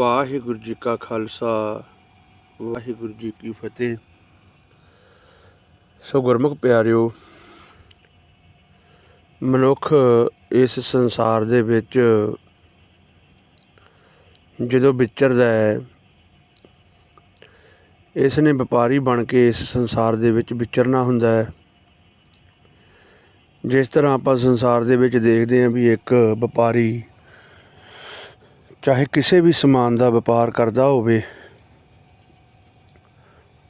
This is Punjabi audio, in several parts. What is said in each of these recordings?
ਵਾਹਿਗੁਰੂ ਜੀ ਕਾ ਖਾਲਸਾ, ਵਾਹਿਗੁਰੂ ਜੀ ਕੀ ਫਤਿਹ। ਸੋ ਗੁਰਮੁਖ ਪਿਆਰਿਓ, ਮਨੁੱਖ ਇਸ ਸੰਸਾਰ ਦੇ ਵਿੱਚ ਜਦੋਂ ਵਿਚਰਦਾ ਹੈ, ਇਸ ਨੇ ਵਪਾਰੀ ਬਣ ਕੇ ਇਸ ਸੰਸਾਰ ਦੇ ਵਿੱਚ ਵਿਚਰਨਾ ਹੁੰਦਾ ਹੈ। ਜਿਸ ਤਰ੍ਹਾਂ ਆਪਾਂ ਸੰਸਾਰ ਦੇ ਵਿੱਚ ਦੇਖਦੇ ਹਾਂ ਵੀ ਇੱਕ ਵਪਾਰੀ ਚਾਹੇ ਕਿਸੇ ਵੀ ਸਮਾਨ ਦਾ ਵਪਾਰ ਕਰਦਾ ਹੋਵੇ,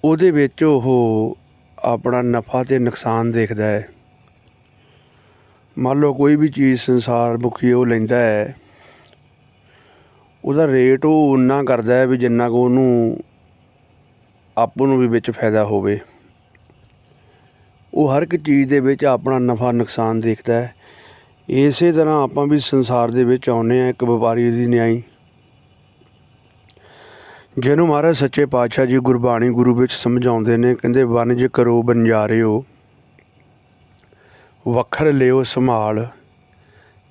ਉਹਦੇ ਵਿੱਚ ਉਹ ਆਪਣਾ ਨਫਾ ਤੇ ਨੁਕਸਾਨ ਦੇਖਦਾ ਹੈ। ਮੰਨ ਲਓ ਕੋਈ ਵੀ ਚੀਜ਼ ਸੰਸਾਰ ਮੁਖੀ ਉਹ ਲੈਂਦਾ ਹੈ, ਉਹਦਾ ਰੇਟ ਉਹ ਉਨਾ ਕਰਦਾ ਹੈ ਵੀ ਜਿੰਨਾ ਕੋ ਉਹਨੂੰ ਆਪ ਨੂੰ ਵੀ ਵਿੱਚ ਫਾਇਦਾ ਹੋਵੇ। ਉਹ ਹਰ ਇੱਕ ਚੀਜ਼ ਦੇ ਵਿੱਚ ਆਪਣਾ ਨਫਾ ਨੁਕਸਾਨ ਦੇਖਦਾ ਹੈ। ਇਸੇ ਤਰ੍ਹਾਂ ਆਪਾਂ ਵੀ ਸੰਸਾਰ ਦੇ ਵਿੱਚ ਆਉਨੇ ਆ ਇੱਕ ਵਪਾਰੀ ਦੀ ਨਿਆਈ ਜਿਹਨੂੰ ਮਹਾਰਾਜ ਸੱਚੇ ਪਾਤਸ਼ਾਹ ਜੀ ਗੁਰਬਾਣੀ ਗੁਰੂ ਵਿੱਚ ਸਮਝਾਉਂਦੇ ਨੇ, ਕਹਿੰਦੇ ਵਣਜ ਕਰੋ ਬੰਜਾਰਿਓ ਵਖਰ ਲਿਓ ਸੰਭਾਲ,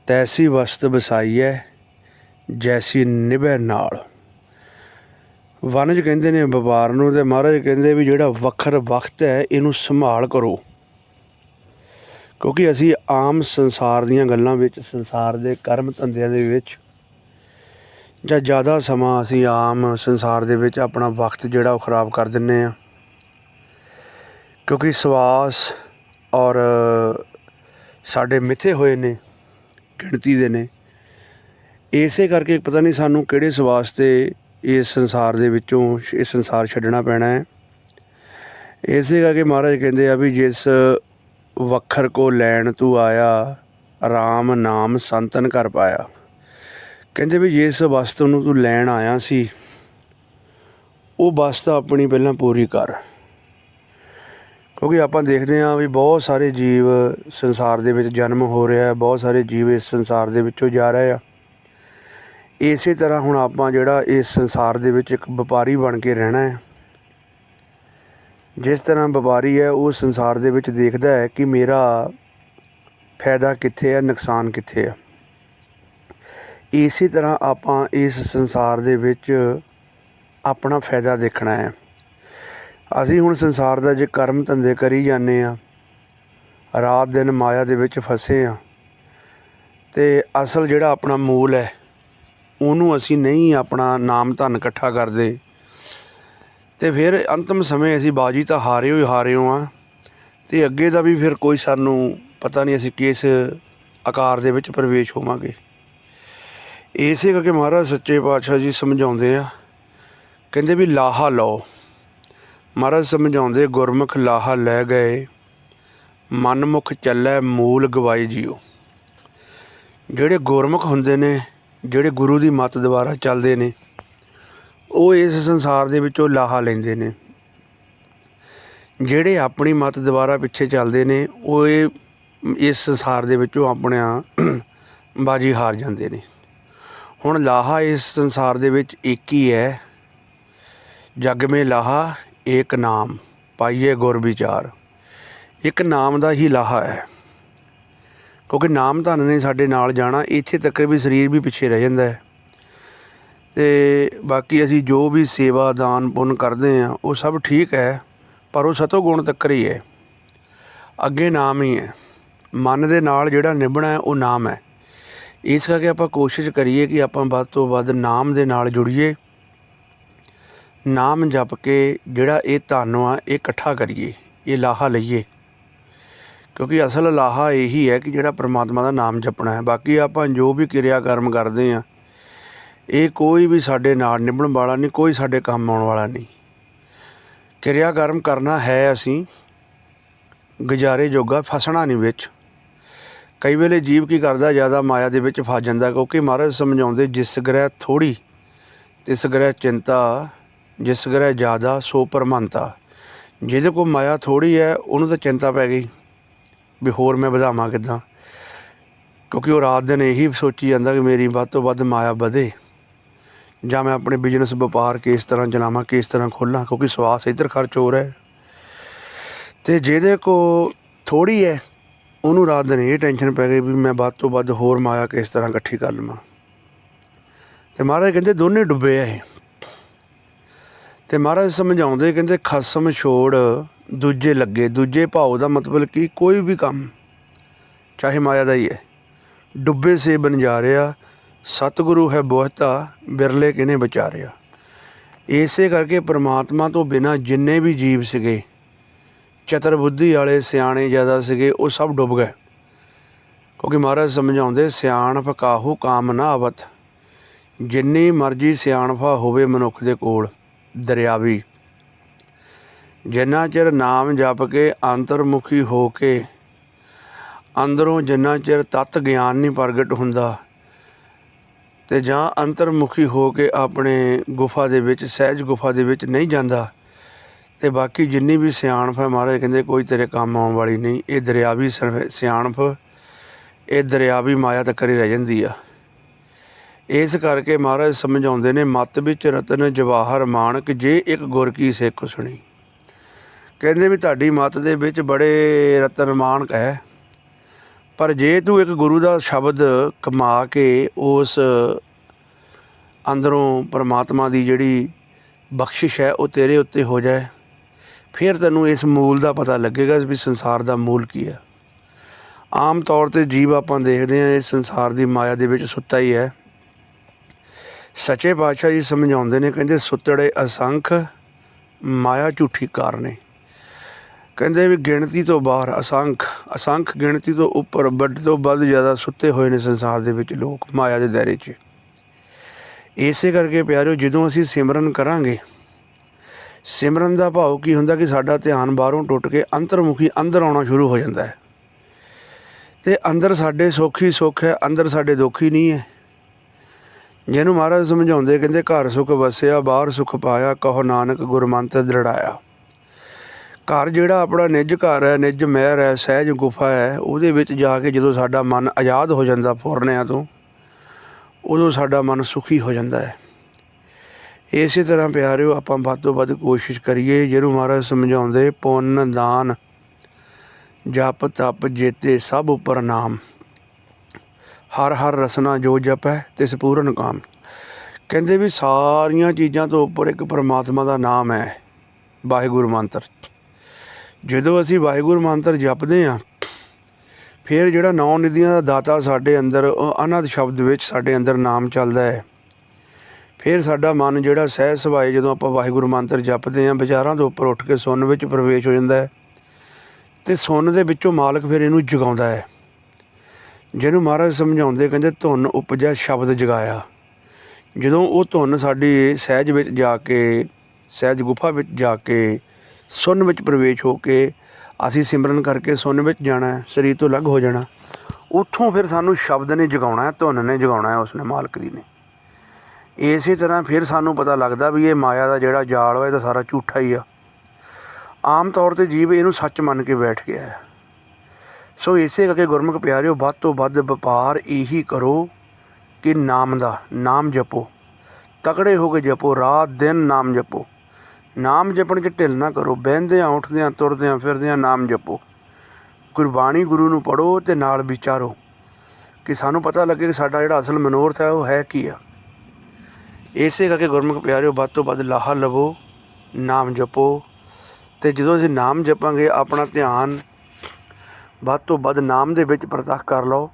ਤੈਸੀ ਵਸਤ ਵਸਾਈਐ, ਜੈਸੀ ਨਿਭੈ ਨਾਲ। ਵਣਜ ਕਹਿੰਦੇ ਨੇ ਵਪਾਰ ਨੂੰ ਤੇ ਮਹਾਰਾਜ ਕਹਿੰਦੇ ਵੀ ਜਿਹੜਾ ਵਖਰ ਵਕਤ ਹੈ, ਇਹਨੂੰ ਸੰਭਾਲ ਕਰੋ। ਕਿਉਂਕਿ ਅਸੀਂ ਆਮ ਸੰਸਾਰ ਦੀਆਂ ਗੱਲਾਂ ਵਿੱਚ, ਸੰਸਾਰ ਦੇ ਕਰਮ ਧੰਦਿਆਂ ਦੇ ਵਿੱਚ ਜਾਂ ਜ਼ਿਆਦਾ ਸਮਾਂ ਅਸੀਂ ਆਮ ਸੰਸਾਰ ਦੇ ਵਿੱਚ ਆਪਣਾ ਵਕਤ ਜਿਹੜਾ ਉਹ ਖਰਾਬ ਕਰ ਦਿੰਨੇ ਆ ਕਿਉਂਕਿ ਸਵਾਸ ਔਰ ਸਾਡੇ ਮਿੱਥੇ ਹੋਏ ਨੇ, ਗਿਣਤੀ ਦੇ ਨੇ, ਇਸੇ ਕਰਕੇ ਪਤਾ ਨਹੀਂ ਸਾਨੂੰ ਕਿਹੜੇ ਸਵਾਸ ਤੇ ਇਸ ਸੰਸਾਰ ਦੇ ਵਿੱਚੋਂ ਇਹ ਸੰਸਾਰ ਛੱਡਣਾ ਪੈਣਾ ਹੈ। ਇਸੇ ਕਰਕੇ ਮਹਾਰਾਜ ਕਹਿੰਦੇ ਆ ਵੀ ਜਿਸ ਵਖਰ ਕੋ ਲੈਣ ਤੂੰ ਆਇਆ RAM ਨਾਮ ਸੰਤਨ ਕਰ ਪਾਇਆ। ਕਹਿੰਦੇ ਵੀ ਜਿਸ ਵਸਤੂ ਨੂੰ ਤੂੰ ਲੈਣ ਆਇਆ ਸੀ, ਉਹ ਵਸਤ ਆਪਣੀ ਪਹਿਲਾਂ ਪੂਰੀ ਕਰ। ਕਿਉਂਕਿ ਆਪਾਂ ਦੇਖਦੇ ਹਾਂ ਵੀ ਬਹੁਤ ਸਾਰੇ ਜੀਵ ਸੰਸਾਰ ਦੇ ਵਿੱਚ ਜਨਮ ਹੋ ਰਿਹਾ ਹੈ, ਬਹੁਤ ਸਾਰੇ ਜੀਵ ਇਸ ਸੰਸਾਰ ਦੇ ਵਿੱਚੋਂ ਜਾ ਰਹੇ ਆ। ਇਸੇ ਤਰ੍ਹਾਂ ਹੁਣ ਆਪਾਂ ਜਿਹੜਾ ਇਸ ਸੰਸਾਰ ਦੇ ਵਿੱਚ ਇੱਕ ਵਪਾਰੀ ਬਣ ਕੇ ਰਹਿਣਾ ਹੈ। ਜਿਸ ਤਰ੍ਹਾਂ ਵਪਾਰੀ ਹੈ, ਉਹ ਸੰਸਾਰ ਦੇ ਵਿੱਚ ਦੇਖਦਾ ਹੈ ਕਿ ਮੇਰਾ ਫਾਇਦਾ ਕਿੱਥੇ ਹੈ, ਨੁਕਸਾਨ ਕਿੱਥੇ ਹੈ। ਇਸੇ ਤਰ੍ਹਾਂ ਆਪਾਂ ਇਸ ਸੰਸਾਰ ਦੇ ਵਿੱਚ ਆਪਣਾ ਫਾਇਦਾ ਦੇਖਣਾ ਹੈ। ਅਸੀਂ ਹੁਣ ਸੰਸਾਰ ਦਾ ਜੇ ਕਰਮ ਧੰਦੇ ਕਰੀ ਜਾਂਦੇ ਆ ਰਾਤ ਦਿਨ ਮਾਇਆ ਦੇ ਵਿੱਚ ਫਸੇ ਆ ਤੇ ਅਸਲ ਜਿਹੜਾ ਆਪਣਾ ਮੂਲ ਹੈ, ਉਹਨੂੰ ਅਸੀਂ ਨਹੀਂ ਆਪਣਾ ਨਾਮ ਧਨ ਇਕੱਠਾ ਕਰਦੇ। ਤੇ ਫਿਰ ਅੰਤਮ ਸਮੇਂ ਅਸੀਂ ਬਾਜੀ ਤਾਂ ਹਾਰੇ ਹੋਈ ਹਾਰੇ ਹੋ ਆ ਤੇ ਅੱਗੇ ਦਾ ਵੀ ਫਿਰ ਕੋਈ ਸਾਨੂੰ ਪਤਾ ਨਹੀਂ ਅਸੀਂ ਕਿਸ ਆਕਾਰ ਦੇ ਵਿੱਚ ਪ੍ਰਵੇਸ਼ ਹੋਵਾਂਗੇ। ਇਸੇ ਕਰਕੇ ਮਹਾਰਾਜ ਸੱਚੇ ਪਾਤਸ਼ਾਹ ਜੀ ਸਮਝਾਉਂਦੇ ਆ। ਕਹਿੰਦੇ ਵੀ ਲਾਹਾ ਲਓ। ਮਹਾਰਾਜ ਸਮਝਾਉਂਦੇ, ਗੁਰਮੁਖ ਲਾਹਾ ਲੈ ਗਏ। ਮਨਮੁਖ ਚੱਲੈ ਮੂਲ ਗਵਾਈ ਜੀਓ। ਜਿਹੜੇ ਗੁਰਮੁਖ ਹੁੰਦੇ ਨੇ, ਜਿਹੜੇ ਗੁਰੂ ਦੀ ਮੱਤ ਦੁਆਰਾ ਚੱਲਦੇ ਨੇ, ਉਹ ਇਸ ਸੰਸਾਰ ਦੇ ਵਿੱਚੋਂ ਲਾਹਾ ਲੈਂਦੇ ਨੇ। ਜਿਹੜੇ ਆਪਣੀ ਮੱਤ ਦੁਆਰਾ ਪਿੱਛੇ ਚੱਲਦੇ ਨੇ, ਉਹ ਇਹ, ਇਸ ਸੰਸਾਰ ਦੇ ਵਿੱਚੋਂ ਆਪਣਿਆਂ ਬਾਜੀ ਹਾਰ ਜਾਂਦੇ ਨੇ। ਹੁਣ ਲਾਹਾ ਇਸ ਸੰਸਾਰ ਦੇ ਵਿੱਚ ਇੱਕ ਹੀ ਹੈ। ਜਗ ਮੇ ਲਾਹਾ, ਏਕ ਨਾਮ, ਪਾਈਏ ਗੁਰ ਵਿਚਾਰ। ਇੱਕ ਨਾਮ ਦਾ ਹੀ ਲਾਹਾ ਹੈ। ਕਿਉਂਕਿ ਨਾਮ ਧਨ ਨੇ ਸਾਡੇ ਨਾਲ ਜਾਣਾ, ਇੱਥੇ ਤੱਕ ਵੀ ਸਰੀਰ ਵੀ ਪਿੱਛੇ ਰਹਿ ਜਾਂਦਾ ਹੈ। ਤੇ ਬਾਕੀ ਅਸੀਂ ਜੋ ਵੀ ਸੇਵਾ, ਦਾਨ, ਪੁੰਨ ਕਰਦੇ ਆ ਉਹ ਸਭ ਠੀਕ ਹੈ, ਪਰ ਉਹ ਸਤੋ ਗੁਣ ਤੱਕ ਹੀ ਹੈ। ਅੱਗੇ ਨਾਮ ਹੀ ਹੈ। ਮਨ ਦੇ ਨਾਲ ਜਿਹੜਾ ਨਿਭਣਾ ਹੈ, ਉਹ ਨਾਮ ਹੈ। ਇਸ ਕਰਕੇ ਆਪਾਂ ਕੋਸ਼ਿਸ਼ ਕਰੀਏ ਕਿ ਆਪਾਂ ਵੱਧ ਤੋਂ ਵੱਧ ਨਾਮ ਦੇ ਨਾਲ ਜੁੜੀਏ। ਨਾਮ ਜਪ ਕੇ ਜਿਹੜਾ ਇਹ ਧਨ ਆ, ਇਹ ਇਕੱਠਾ ਕਰੀਏ, ਇਹ ਲਾਹਾ ਲਈਏ। ਕਿਉਂਕਿ ਅਸਲ ਲਾਹਾ ਇਹੀ ਹੈ ਕਿ ਜਿਹੜਾ ਪ੍ਰਮਾਤਮਾ ਦਾ ਨਾਮ ਜਪਣਾ ਹੈ। ਬਾਕੀ ਆਪਾਂ ਜੋ ਵੀ ਕਿਰਿਆ ਕਰਮ ਕਰਦੇ ਆ ਇਹ ਕੋਈ ਵੀ ਸਾਡੇ ਨਾਲ ਨਿਭਣ ਵਾਲਾ ਨਹੀਂ, ਕੋਈ ਸਾਡੇ ਕੰਮ ਆਉਣ ਵਾਲਾ ਨਹੀਂ। ਕਿਰਿਆ ਕਰਮ ਕਰਨਾ ਹੈ ਅਸੀਂ, ਗੁਜ਼ਾਰੇ ਜੋਗਾ ਫਸਣਾ ਨਹੀਂ ਵਿੱਚ। ਕਈ ਵੇਲੇ ਜੀਵ ਕੀ ਕਰਦਾ, ਜ਼ਿਆਦਾ ਮਾਇਆ ਦੇ ਵਿੱਚ ਫਸ ਜਾਂਦਾ, ਕਿਉਂਕਿ ਮਹਾਰਾਜ ਸਮਝਾਉਂਦੇ, ਜਿਸ ਗ੍ਰਹਿ ਥੋੜੀ ਤਿਸ ਗ੍ਰਹਿ ਚਿੰਤਾ, ਜਿਸ ਗ੍ਰਹਿ ਜ਼ਿਆਦਾ, ਸੋ ਪਰਮੰਤਾ। ਜਿਹਦੇ ਕੋਲ ਮਾਇਆ ਥੋੜੀ ਹੈ, ਉਹਨੂੰ ਤਾਂ ਚਿੰਤਾ ਪੈ ਗਈ, ਵੀ ਹੋਰ ਮੈਂ ਵਧਾਵਾਂ ਕਿੱਦਾਂ? ਕਿਉਂਕਿ ਉਹ ਰਾਤ ਦਿਨ ਇਹੀ ਸੋਚੀ ਜਾਂਦਾ ਕਿ ਮੇਰੀ ਵੱਧ ਤੋਂ ਵੱਧ ਮਾਇਆ ਵਧੇ। ਜਾਂ ਮੈਂ ਆਪਣੇ ਬਿਜ਼ਨਸ ਵਪਾਰ ਕਿਸ ਤਰ੍ਹਾਂ ਚਲਾਵਾਂ, ਕਿਸ ਤਰ੍ਹਾਂ ਖੋਲਾਂ, ਕਿਉਂਕਿ ਸਵਾਸ ਇੱਧਰ ਖਰਚ ਹੋ ਰਿਹਾ ਹੈ। ਤੇ ਜਿਹਦੇ ਕੋ ਥੋੜੀ ਹੈ ਉਹਨੂੰ ਰਾਤ ਦਿਨ ਇਹ ਟੈਨਸ਼ਨ ਪੈ ਗਈ ਵੀ ਮੈਂ ਵੱਧ ਤੋਂ ਵੱਧ ਹੋਰ ਮਾਇਆ ਕਿਸ ਤਰ੍ਹਾਂ ਇਕੱਠੀ ਕਰ ਲਵਾਂ। ਤੇ ਮਹਾਰਾਜ ਕਹਿੰਦੇ ਦੋਨੇ ਡੁੱਬੇ ਆ ਇਹ। ਤੇ ਮਹਾਰਾਜ ਸਮਝਾਉਂਦੇ ਕਹਿੰਦੇ ਖਸਮ ਛੋੜ ਦੂਜੇ ਲੱਗੇ। ਦੂਜੇ ਭਾਉ ਦਾ ਮਤਲਬ ਕੀ ਕੋਈ ਵੀ ਕੰਮ, ਚਾਹੇ ਮਾਇਆ ਦਾ ਹੀ ਹੈ। ਡੁੱਬੇ ਸੇ ਬਣ ਜਾ ਰਿਹਾ, ਸਤਿਗੁਰੂ ਹੈ ਬਹੁਤਾ, ਬਿਰਲੇ ਕਿਨੇ ਵਿਚਾਰਿਆ। ਇਸੇ ਕਰਕੇ ਪ੍ਰਮਾਤਮਾ ਤੋਂ ਬਿਨਾ ਜਿੰਨੇ ਵੀ ਜੀਵ ਸੀਗੇ ਚਤਰ ਬੁੱਧੀ ਵਾਲੇ ਸਿਆਣੇ ਜ਼ਿਆਦਾ ਸੀਗੇ, ਉਹ ਸਭ ਡੁੱਬ ਗਏ। ਕਿਉਂਕਿ ਮਹਾਰਾਜ ਸਮਝਾਉਂਦੇ, ਸਿਆਣਪ ਕਾਹੂ ਕਾਮ ਨਾ ਆਵਤ। ਜਿੰਨੀ ਮਰਜ਼ੀ ਸਿਆਣਫਾ ਹੋਵੇ ਮਨੁੱਖ ਦੇ ਕੋਲ, ਦਰਿਆਵੀ। ਜਿੰਨਾ ਚਿਰ ਨਾਮ ਜਪ ਕੇ ਅੰਤਰਮੁਖੀ ਹੋ ਕੇ ਅੰਦਰੋਂ ਜਿੰਨਾ ਚਿਰ ਤਤ ਗਿਆਨ ਨਹੀਂ ਪ੍ਰਗਟ ਹੁੰਦਾ ਤੇ ਜਾਂ ਅੰਤਰਮੁਖੀ ਹੋ ਕੇ ਆਪਣੇ ਗੁਫਾ ਦੇ ਵਿੱਚ, ਸਹਿਜ ਗੁਫਾ ਦੇ ਵਿੱਚ ਨਹੀਂ ਜਾਂਦਾ ਤੇ ਬਾਕੀ ਜਿੰਨੀ ਵੀ ਸਿਆਣਪ ਹੈ ਮਹਾਰਾਜ ਕਹਿੰਦੇ ਕੋਈ ਤੇਰੇ ਕੰਮ ਆਉਣ ਵਾਲੀ ਨਹੀਂ। ਇਹ ਦਰਿਆਵੀ ਸਿਰਫ ਸਿਆਣਪ, ਇਹ ਦਰਿਆਵੀ ਮਾਇਆ ਤੱਕ ਹੀ ਰਹਿ ਜਾਂਦੀ ਆ। ਇਸ ਕਰਕੇ ਮਹਾਰਾਜ ਸਮਝਾਉਂਦੇ ਨੇ, ਮਤ ਵਿੱਚ ਰਤਨ ਜਵਾਹਰ ਮਾਨਕ ਜੇ ਇੱਕ ਗੁਰ ਕੀ ਸਿੱਖ ਸੁਣੀ। ਕਹਿੰਦੇ ਵੀ ਤੁਹਾਡੀ ਮਤ ਦੇ ਵਿੱਚ ਬੜੇ ਰਤਨ ਮਾਨਕ ਹੈ। ਪਰ ਜੇ ਤੂੰ ਇੱਕ ਗੁਰੂ ਦਾ ਸ਼ਬਦ ਕਮਾ ਕੇ ਉਸ ਅੰਦਰੋਂ ਪਰਮਾਤਮਾ ਦੀ ਜਿਹੜੀ ਬਖਸ਼ਿਸ਼ ਹੈ, ਉਹ ਤੇਰੇ ਉੱਤੇ ਹੋ ਜਾਏ ਫਿਰ ਤੈਨੂੰ ਇਸ ਮੂਲ ਦਾ ਪਤਾ ਲੱਗੇਗਾ ਵੀ ਸੰਸਾਰ ਦਾ ਮੂਲ ਕੀ ਹੈ। ਆਮ ਤੌਰ ਤੇ ਜੀਵ ਆਪਾਂ ਦੇਖਦੇ ਹਾਂ, ਇਸ ਸੰਸਾਰ ਦੀ ਮਾਇਆ ਦੇ ਵਿੱਚ ਸੁੱਤਾ ਹੀ ਹੈ। ਸੱਚੇ ਪਾਤਸ਼ਾਹ ਜੀ ਸਮਝਾਉਂਦੇ ਨੇ, ਕਹਿੰਦੇ ਸੁੱਤੜੇ ਅਸੰਖ, ਮਾਇਆ ਝੂਠੀ ਕਾਰਨੇ ਕਹਿੰਦੇ ਵੀ ਗਿਣਤੀ ਤੋਂ ਬਾਹਰ ਅਸੰਖ ਅਸੰਖ ਗਿਣਤੀ ਤੋਂ ਉੱਪਰ ਵੱਡ ਤੋਂ ਵੱਧ ਜ਼ਿਆਦਾ ਸੁੱਤੇ ਹੋਏ ਨੇ ਸੰਸਾਰ ਦੇ ਵਿੱਚ ਲੋਕ ਮਾਇਆ ਦੇ ਦਾਇਰੇ 'ਚ। ਇਸੇ ਕਰਕੇ ਪਿਆਰਿਓ, ਜਦੋਂ ਅਸੀਂ ਸਿਮਰਨ ਕਰਾਂਗੇ ਸਿਮਰਨ ਦਾ ਭਾਵ ਕੀ ਹੁੰਦਾ ਕਿ ਸਾਡਾ ਧਿਆਨ ਬਾਹਰੋਂ ਟੁੱਟ ਕੇ ਅੰਤਰਮੁਖੀ ਅੰਦਰ ਆਉਣਾ ਸ਼ੁਰੂ ਹੋ ਜਾਂਦਾ ਹੈ। ਤੇ ਅੰਦਰ ਸਾਡੇ ਸੁੱਖ ਸੁੱਖ ਹੈ, ਅੰਦਰ ਸਾਡੇ ਦੁੱਖੀ ਨਹੀਂ ਹੈ। ਜਿਹਨੂੰ ਮਹਾਰਾਜ ਸਮਝਾਉਂਦੇ ਕਹਿੰਦੇ, ਘਰ ਸੁਖ ਵਸਿਆ, ਬਾਹਰ ਸੁਖ ਪਾਇਆ, ਕਹੋ ਨਾਨਕ ਗੁਰਮੰਤ ਦ੍ਰਿੜਾਇਆ। ਘਰ ਜਿਹੜਾ ਆਪਣਾ ਨਿੱਜ ਘਰ ਹੈ, ਨਿੱਜ ਮਹਿਰ ਹੈ, ਸਹਿਜ ਗੁਫਾ ਹੈ, ਉਹਦੇ ਵਿੱਚ ਜਾ ਕੇ ਜਦੋਂ ਸਾਡਾ ਮਨ ਆਜ਼ਾਦ ਹੋ ਜਾਂਦਾ ਫੁਰਨਿਆਂ ਤੋਂ, ਉਦੋਂ ਸਾਡਾ ਮਨ ਸੁਖੀ ਹੋ ਜਾਂਦਾ ਹੈ। ਇਸੇ ਤਰ੍ਹਾਂ ਪਿਆਰਿਓ, ਆਪਾਂ ਵੱਧ ਤੋਂ ਵੱਧ ਕੋਸ਼ਿਸ਼ ਕਰੀਏ ਜਿਹਨੂੰ ਮਹਾਰਾਜ ਸਮਝਾਉਂਦੇ, ਪੁੰਨ, ਦਾਨ, ਜਪ, ਤਪ, ਜੇਤੇ, ਸਭ ਉਪਰ ਨਾਮ। ਹਰ ਹਰ ਰਸਨਾ ਜੋ ਜਪ ਹੈ ਤਿਸ ਪੂਰਨ ਕਾਮ। ਕਹਿੰਦੇ ਵੀ ਸਾਰੀਆਂ ਚੀਜ਼ਾਂ ਤੋਂ ਉੱਪਰ ਇੱਕ ਪਰਮਾਤਮਾ ਦਾ ਨਾਮ ਹੈ, ਵਾਹਿਗੁਰੂ ਮੰਤਰ। ਜਦੋਂ ਅਸੀਂ ਵਾਹਿਗੁਰੂ ਮੰਤਰ ਜਪਦੇ ਹਾਂ, ਫਿਰ ਜਿਹੜਾ ਨੌ ਨਿਧੀਆਂ ਦਾ ਦਾਤਾ ਸਾਡੇ ਅੰਦਰ ਉਹ ਅਨੰਦ ਸ਼ਬਦ ਵਿੱਚ ਸਾਡੇ ਅੰਦਰ ਨਾਮ ਚੱਲਦਾ ਹੈ। ਫਿਰ ਸਾਡਾ ਮਨ ਜਿਹੜਾ ਸਹਿਜ ਸੁਭਾਏ ਜਦੋਂ ਆਪਾਂ ਵਾਹਿਗੁਰੂ ਮੰਤਰ ਜਪਦੇ ਹਾਂ ਵਿਚਾਰਾਂ ਤੋਂ ਉੱਪਰ ਉੱਠ ਕੇ ਸੁੰਨ ਵਿੱਚ ਪ੍ਰਵੇਸ਼ ਹੋ ਜਾਂਦਾ ਹੈ ਤੇ ਸੁੰਨ ਦੇ ਵਿੱਚੋਂ ਮਾਲਕ ਫਿਰ ਇਹਨੂੰ ਜਗਾਉਂਦਾ ਹੈ। ਜਿਹਨੂੰ ਮਹਾਰਾਜ ਸਮਝਾਉਂਦੇ ਕਹਿੰਦੇ, ਧੁਨ ਉਪਜਾ ਸ਼ਬਦ ਜਗਾਇਆ। ਜਦੋਂ ਉਹ ਧੁਨ ਸਾਡੀ ਸਹਿਜ ਵਿੱਚ ਜਾ ਕੇ, ਸਹਿਜ ਗੁਫਾ ਵਿੱਚ ਜਾ ਕੇ ਸੁਨ ਵਿੱਚ ਪ੍ਰਵੇਸ਼ ਹੋ ਕੇ ਅਸੀਂ ਸਿਮਰਨ ਕਰਕੇ ਸੁਨ ਵਿੱਚ ਜਾਣਾ ਹੈ, ਸਰੀਰ ਤੋਂ ਅਲੱਗ ਹੋ ਜਾਣਾ, ਉੱਥੋਂ ਫਿਰ ਸਾਨੂੰ ਸ਼ਬਦ ਨੇ ਜਗਾਉਣਾ ਹੈ, ਧੁਨ ਨੇ ਜਗਾਉਣਾ ਹੈ, ਉਸਨੇ ਮਾਲਕ ਦੀ ਨੇ। ਇਸੇ ਤਰ੍ਹਾਂ ਫਿਰ ਸਾਨੂੰ ਪਤਾ ਲੱਗਦਾ ਵੀ ਇਹ ਮਾਇਆ ਦਾ ਜਿਹੜਾ ਜਾਲ ਵਾ, ਇਹ ਤਾਂ ਸਾਰਾ ਝੂਠਾ ਹੀ ਆ। ਆਮ ਤੌਰ ਤੇ ਜੀਵ ਇਹਨੂੰ ਸੱਚ ਮੰਨ ਕੇ ਬੈਠ ਗਿਆ ਹੈ। ਸੋ ਇਸੇ ਕਰਕੇ ਗੁਰਮੁਖ ਪਿਆਰਿਓ, ਵੱਧ ਤੋਂ ਵੱਧ ਵਪਾਰ ਇਹੀ ਕਰੋ ਕਿ ਨਾਮ ਦਾ, ਨਾਮ ਜਪੋ। ਤਕੜੇ ਹੋ ਕੇ ਜਪੋ, ਰਾਤ ਦਿਨ ਨਾਮ ਜਪੋ। ਨਾਮ ਜਪਣ 'ਚ ਢਿੱਲ ਨਾ ਕਰੋ, ਬਹਿੰਦਿਆਂ, ਉੱਠਦਿਆਂ, ਤੁਰਦਿਆਂ, ਫਿਰਦਿਆਂ ਨਾਮ ਜਪੋ। ਗੁਰਬਾਣੀ ਗੁਰੂ ਨੂੰ ਪੜੋ ਤੇ ਨਾਲ ਵਿਚਾਰੋ ਕਿ ਸਾਨੂੰ ਪਤਾ ਲੱਗੇ ਕਿ ਸਾਡਾ ਜਿਹੜਾ ਅਸਲ ਮਨੋਰਥ ਹੈ, ਉਹ ਹੈ ਕੀ ਆ। ਇਸੇ ਕਰਕੇ ਗੁਰਮੁਖ ਪਿਆਰਿਓ, ਵੱਧ ਤੋਂ ਵੱਧ ਲਾਹਾ ਲਵੋ, ਨਾਮ ਜਪੋ ਤੇ ਜਦੋਂ ਅਸੀਂ ਨਾਮ ਜਪਾਂਗੇ, ਆਪਣਾ ਧਿਆਨ ਵੱਧ ਤੋਂ ਵੱਧ ਨਾਮ ਦੇ ਵਿੱਚ ਪ੍ਰਤੱਖ ਕਰ ਲਓ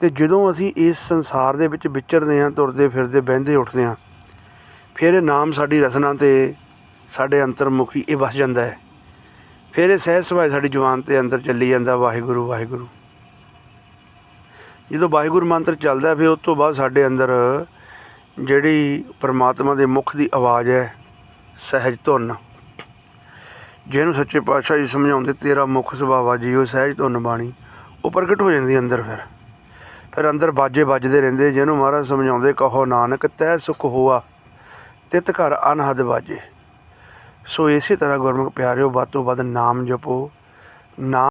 ਤੇ ਜਦੋਂ ਅਸੀਂ ਇਸ ਸੰਸਾਰ ਦੇ ਵਿੱਚ ਵਿਚਰਦੇ ਹਾਂ, ਤੁਰਦੇ ਫਿਰਦੇ, ਬਹਿੰਦੇ ਉੱਠਦੇ ਹਾਂ, ਫਿਰ ਇਹ ਨਾਮ ਸਾਡੀ ਰਸਨਾ ਤੇ ਸਾਡੇ ਅੰਤਰਮੁਖੀ ਇਹ ਵਸ ਜਾਂਦਾ ਹੈ। ਫਿਰ ਇਹ ਸਹਿਜ ਸੁਭਾਅ ਸਾਡੀ ਜ਼ੁਬਾਨ ਤੇ ਅੰਦਰ ਚੱਲੀ ਜਾਂਦਾ, ਵਾਹਿਗੁਰੂ ਵਾਹਿਗੁਰੂ। ਜਦੋਂ ਵਾਹਿਗੁਰੂ ਮੰਤਰ ਚੱਲਦਾ ਫਿਰ ਉਸ ਤੋਂ ਬਾਅਦ ਸਾਡੇ ਅੰਦਰ ਜਿਹੜੀ ਪਰਮਾਤਮਾ ਦੇ ਮੁਖ ਦੀ ਆਵਾਜ਼ ਹੈ, ਸਹਿਜ ਧੁਨ। ਜਿਹਨੂੰ ਸੱਚੇ ਪਾਤਸ਼ਾਹ ਜੀ ਸਮਝਾਉਂਦੇ, ਤੇਰਾ ਮੁੱਖ ਸੁਭਾਵਾ ਜੀਓ ਸਹਿਜ ਧੁਨ ਬਾਣੀ। ਉਹ ਪ੍ਰਗਟ ਹੋ ਜਾਂਦੀ ਅੰਦਰ ਫਿਰ। ਫਿਰ ਅੰਦਰ ਬਾਜੇ ਵੱਜਦੇ ਰਹਿੰਦੇ, ਜਿਹਨੂੰ ਮਹਾਰਾਜ ਸਮਝਾਉਂਦੇ, ਕਹੋ, ਨਾਨਕ, ਤੈ ਸੁਖ ਹੋਆ, ਤਿਤ ਘਰ ਅਨਹਦ ਬਾਜੇ। ਸੋ ਇਸੇ ਤਰ੍ਹਾਂ ਗੁਰਮੁਖ ਪਿਆਰਿਓ, ਵੱਧ ਤੋਂ ਵੱਧ ਨਾਮ ਜਪੋ। ਨਾਮ